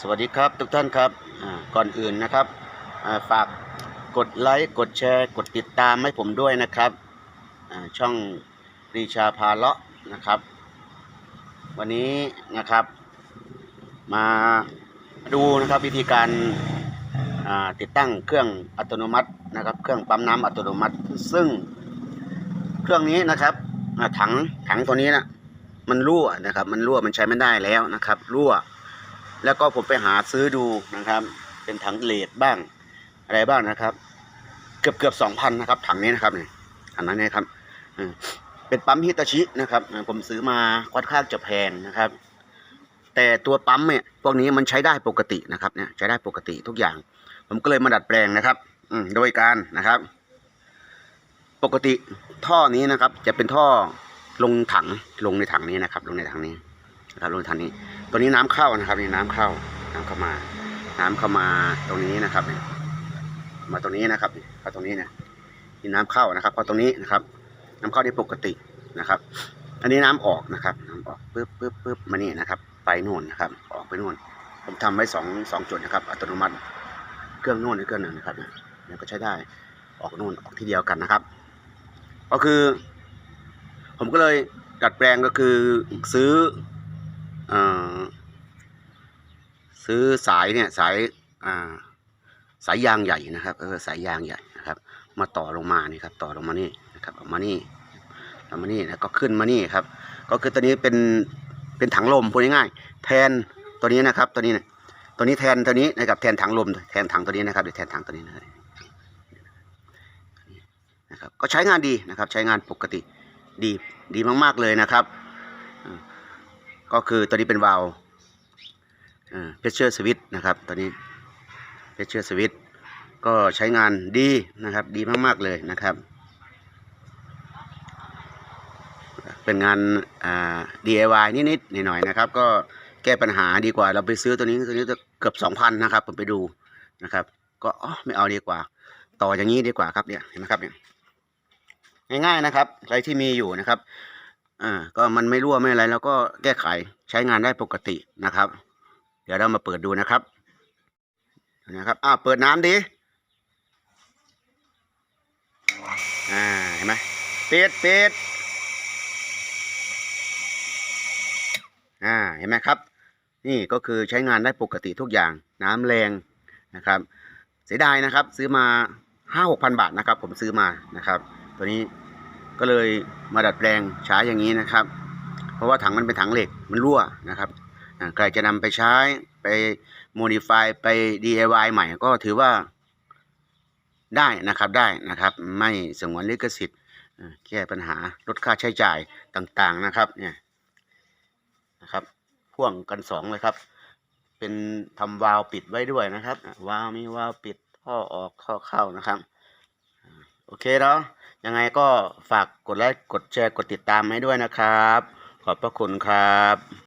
สวัสดีครับทุกท่านครับก่อนอื่นนะครับฝากกดไลค์กดแชร์กดติดตามให้ผมด้วยนะครับช่องรีชาพาเลาะนะครับ วันนี้นะครับ มาดูนะครับวิธีการติดตั้งเครื่องอัตโนมัตินะครับ เครื่องปั๊มน้ำอัตโนมัติ ซึ่งเครื่องนี้นะครับถังถังตัวนี้นะมันรั่วนะครับ มันรั่วมันใช้ไม่ได้แล้วนะครับ รั่ว แล้วก็ผมไปหาซื้อดูนะครับ เป็นถังเลดบ้าง อะไรบ้างนะครับ เกือบเกือบสองพันนะครับ ถังนี้นะครับเนี่ยถังนั้นนี่ยครับเป็นปั๊มฮิตาชินะครับผมซื้อมาค่อนข้างจะแพงนะครับ แต่ตัวปั๊มเนี่ยพวกนี้มันใช้ได้ปกตินะครับเนี่ยใช้ได้ปกติทุกอย่าง ผมก็เลยมาดัดแปลงนะครับอืโดยการนะครับ ปกติท่อนี้นะครับ จะเป็นท่อลงถังลงในถังนี้นะครับ ลงในถังนี้ นะครับลงในถังนี้ ตัวนี้น้ำเข้านะครับนี่น้ำเข้า น้ำเข้ามา น้ำเข้ามาตรงนี้นะครับเนี่ยมาตรงนี้นะครับเข้าตรงนี้เนี่ยนี่น้ำเข้านะครับเข้าตรงนี้นะครับ น้ำเข้าได้ปกตินะครับ อันนี้น้ำออกนะครับ น้ำออกปึ๊บปึ๊บปึ๊บมานี่นะครับ ไปนู่นนะครับ ออกไปนู่น ผมทำไว้สองสองจุดนะครับ อัตโนมัติเครื่องนู่นเครื่องนั้นนะครับเนี่ยก็ใช้ได้ออกนู่นออกที่เดียวกันนะครับ ก็คือ ผมก็เลยดัดแปลงก็คือซื้อ ซื้อสายเนี่ยสายสายยางใหญ่นะครับเออสายยางใหญ่นะครับ มาต่อลงมานี่ครับต่อลงมานี่นะครับเอามานี่เอามานี่แล้วก็ขึ้นมานี่ครับ ก็คือตัวนี้เป็นเป็นถังลมพูดง่ายๆแทนตัวนี้นะครับตัวนี้เนี่ยตัวนี้แทนตัวนี้นะครับแทนถังลมแทนถังตัวนี้นะครับหรือแทนถังตัวนี้นะครับนะครับก็ใช้งานดีนะครับใช้งานปกติดีดีมาก ๆ เลยนะครับ ก็คือตัวนี้เป็นวาล์วเพชเชอร์สวิตนะครับตัวนี้เพชเชอร์สวิตก็ใช้งานดีนะครับ ดีมาก ๆ เลยนะครับ เป็นงาน DIY นิดๆหน่อยๆนะครับ ก็แก้ปัญหาดีกว่าเราไปซื้อตัวนี้ตัวนี้จะเกือบสองพันนะครับ ผมไปดูนะครับ ก็อ๋อไม่เอาดีกว่า ต่ออย่างนี้ดีกว่าครับเนี่ยเห็นไหมครับเนี่ยง่ายๆนะครับใครที่มีอยู่นะครับ อ่า ก็มันไม่รั่วไม่อะไรแล้วก็แก้ไขใช้งานได้ปกตินะครับ เดี๋ยวเรามาเปิดดูนะครับ นะครับอ่าเปิดน้ำดิอ่าเห็นไหมปิดปิดอ่าเห็นไหมครับ นี่ก็คือใช้งานได้ปกติทุกอย่างน้ำแรงนะครับ เสียดายนะครับ ซื้อมาห้าหกพันบาทนะครับ ผมซื้อมานะครับ ตัวนี้ ก็เลยมาดัดแปลงใช้อย่างนี้นะครับ เพราะว่าถังมันเป็นถังเหล็กมันรั่วนะครับอ่าใครจะนำไปใช้ไปโมดิฟายไป DIY ใหม่ก็ถือว่าได้นะครับได้นะครับ ไม่สงวนลิขสิทธิ์แก้ปัญหาลดค่าใช้จ่ายต่างๆนะครับเนี่ยนะครับพ่วงกันสองเลยครับ เป็นทำวาล์วปิดไว้ด้วยนะครับวาล์วมีวาล์วปิดท่อออกท่อเข้านะครับ โอเคเนาะ ยังไงก็ฝากกดไลค์กดแชร์กดติดตามให้ด้วยนะครับ ขอบพระคุณครับ